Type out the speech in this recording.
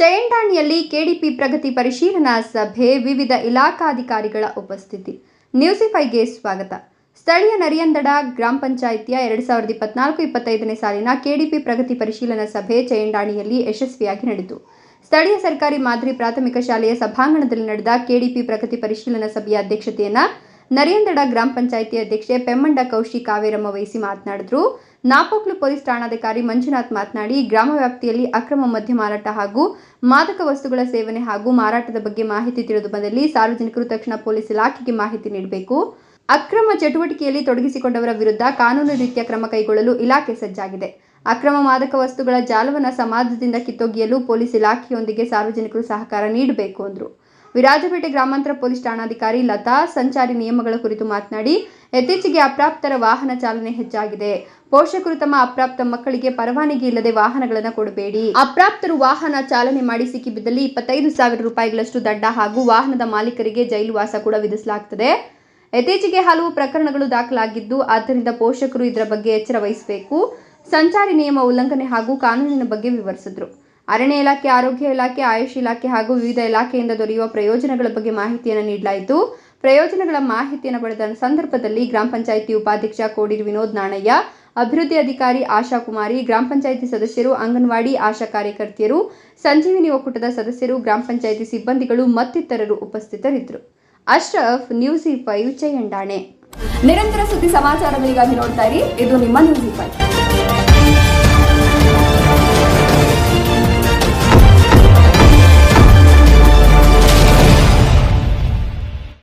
ಚಯಂಡಾಣಿಯಲ್ಲಿ KDP ಪ್ರಗತಿ ಪರಿಶೀಲನಾ ಸಭೆ, ವಿವಿಧ ಇಲಾಖಾಧಿಕಾರಿಗಳ ಉಪಸ್ಥಿತಿ. ನ್ಯೂಸಿಫೈಗೆ ಸ್ವಾಗತ. ಸ್ಥಳೀಯ ನರಿಯಂದಡ ಗ್ರಾಮ ಪಂಚಾಯಿತಿಯ ಎರಡು ಸಾವಿರದ ಇಪ್ಪತ್ನಾಲ್ಕು ಇಪ್ಪತ್ತೈದನೇ ಸಾಲಿನ ಕೆಡಿಪಿ ಪ್ರಗತಿ ಪರಿಶೀಲನಾ ಸಭೆ ಚಯಂಡಾಣಿಯಲ್ಲಿ ಯಶಸ್ವಿಯಾಗಿ ನಡೆಯಿತು. ಸ್ಥಳೀಯ ಸರ್ಕಾರಿ ಮಾದರಿ ಪ್ರಾಥಮಿಕ ಶಾಲೆಯ ಸಭಾಂಗಣದಲ್ಲಿ ನಡೆದ ಕೆಡಿಪಿ ಪ್ರಗತಿ ಪರಿಶೀಲನಾ ಸಭೆಯ ಅಧ್ಯಕ್ಷತೆಯನ್ನ ನರಿಯಂದಡ ಗ್ರಾಮ ಪಂಚಾಯಿತಿ ಅಧ್ಯಕ್ಷೆ ಪೆಮ್ಮಂಡ ಕೌಶಿ ಕಾವೇರಮ್ಮ ವಹಿಸಿ ಮಾತನಾಡಿದ್ರು. ನಾಪೋಕ್ಲು ಪೊಲೀಸ್ ಠಾಣಾಧಿಕಾರಿ ಮಂಜುನಾಥ್ ಮಾತನಾಡಿ, ಗ್ರಾಮ ವ್ಯಾಪ್ತಿಯಲ್ಲಿ ಅಕ್ರಮ ಮದ್ಯ ಮಾರಾಟ ಹಾಗೂ ಮಾದಕ ವಸ್ತುಗಳ ಸೇವನೆ ಹಾಗೂ ಮಾರಾಟದ ಬಗ್ಗೆ ಮಾಹಿತಿ ತಿಳಿದು ಬಂದಲ್ಲಿ ಸಾರ್ವಜನಿಕರು ತಕ್ಷಣ ಪೊಲೀಸ್ ಇಲಾಖೆಗೆ ಮಾಹಿತಿ ನೀಡಬೇಕು. ಅಕ್ರಮ ಚಟುವಟಿಕೆಯಲ್ಲಿ ತೊಡಗಿಸಿಕೊಂಡವರ ವಿರುದ್ಧ ಕಾನೂನು ರೀತಿಯ ಕ್ರಮ ಕೈಗೊಳ್ಳಲು ಇಲಾಖೆ ಸಜ್ಜಾಗಿದೆ. ಅಕ್ರಮ ಮಾದಕ ವಸ್ತುಗಳ ಜಾಲವನ್ನು ಸಮಾಜದಿಂದ ಕಿತ್ತೊಗೆಯಲು ಪೊಲೀಸ್ ಇಲಾಖೆಯೊಂದಿಗೆ ಸಾರ್ವಜನಿಕರು ಸಹಕಾರ ನೀಡಬೇಕು ಎಂದರು ವಿರಾಜಪೇಟೆ ಗ್ರಾಮಾಂತರ ಪೊಲೀಸ್ ಠಾಣಾಧಿಕಾರಿ ಲತಾ ಸಂಚಾರಿ ನಿಯಮಗಳ ಕುರಿತು ಮಾತನಾಡಿ, ಇತ್ತೀಚೆಗೆ ಅಪ್ರಾಪ್ತರ ವಾಹನ ಚಾಲನೆ ಹೆಚ್ಚಾಗಿದೆ. ಪೋಷಕರು ತಮ್ಮ ಅಪ್ರಾಪ್ತ ಮಕ್ಕಳಿಗೆ ಪರವಾನಗಿ ಇಲ್ಲದೆ ವಾಹನಗಳನ್ನು ಕೊಡಬೇಡಿ. ಅಪ್ರಾಪ್ತರು ವಾಹನ ಚಾಲನೆ ಮಾಡಿ ಸಿಕ್ಕಿಬಿದ್ದಲ್ಲಿ ಇಪ್ಪತ್ತೈದು ಸಾವಿರ ರೂಪಾಯಿಗಳಷ್ಟು ದಂಡ ಹಾಗೂ ವಾಹನದ ಮಾಲೀಕರಿಗೆ ಜೈಲು ವಾಸ ಕೂಡ ವಿಧಿಸಲಾಗುತ್ತದೆ ಇತ್ತೀಚೆಗೆ ಹಲವು ಪ್ರಕರಣಗಳು ದಾಖಲಾಗಿದ್ದು, ಆದ್ದರಿಂದ ಪೋಷಕರು ಇದರ ಬಗ್ಗೆ ಎಚ್ಚರ ವಹಿಸಬೇಕು. ಸಂಚಾರಿ ನಿಯಮ ಉಲ್ಲಂಘನೆ ಹಾಗೂ ಕಾನೂನಿನ ಬಗ್ಗೆ ವಿವರಿಸಿದ್ರು. ಅರಣ್ಯ ಇಲಾಖೆ, ಆರೋಗ್ಯ ಇಲಾಖೆ, ಆಯುಷ್ ಇಲಾಖೆ ಹಾಗೂ ವಿವಿಧ ಇಲಾಖೆಯಿಂದ ದೊರೆಯುವ ಪ್ರಯೋಜನಗಳ ಬಗ್ಗೆ ಮಾಹಿತಿಯನ್ನು ನೀಡಲಾಯಿತು. ಪ್ರಯೋಜನಗಳ ಮಾಹಿತಿಯನ್ನು ಪಡೆದ ಸಂದರ್ಭದಲ್ಲಿ ಗ್ರಾಮ ಪಂಚಾಯಿತಿ ಉಪಾಧ್ಯಕ್ಷ ಕೋಡಿರ್ ವಿನೋದ್ ನಾಣಯ್ಯ, ಅಭಿವೃದ್ಧಿ ಅಧಿಕಾರಿ ಆಶಾ ಕುಮಾರಿ, ಗ್ರಾಮ ಪಂಚಾಯಿತಿ ಸದಸ್ಯರು ಅಂಗನವಾಡಿ ಆಶಾ ಕಾರ್ಯಕರ್ತೆಯರು, ಸಂಜೀವಿನಿ ಒಕ್ಕೂಟದ ಸದಸ್ಯರು, ಗ್ರಾಮ ಪಂಚಾಯಿತಿ ಸಿಬ್ಬಂದಿಗಳು ಮತ್ತಿತರರು ಉಪಸ್ಥಿತರಿದ್ದರು. ಅಶ್ರಫ್, ನ್ಯೂಸ್ ಫೈವ್ ಚೈಯಂಡಾಣೆ ನಿರಂತರ ಸುದ್ದಿ ಸಮಾಚಾರಗಳಿಗಾಗಿ ನೋಡ್ತಾ ಇರಿ. ಇದು ನಿಮ್ಮ ನ್ಯೂಸ್ ಫೈವ್.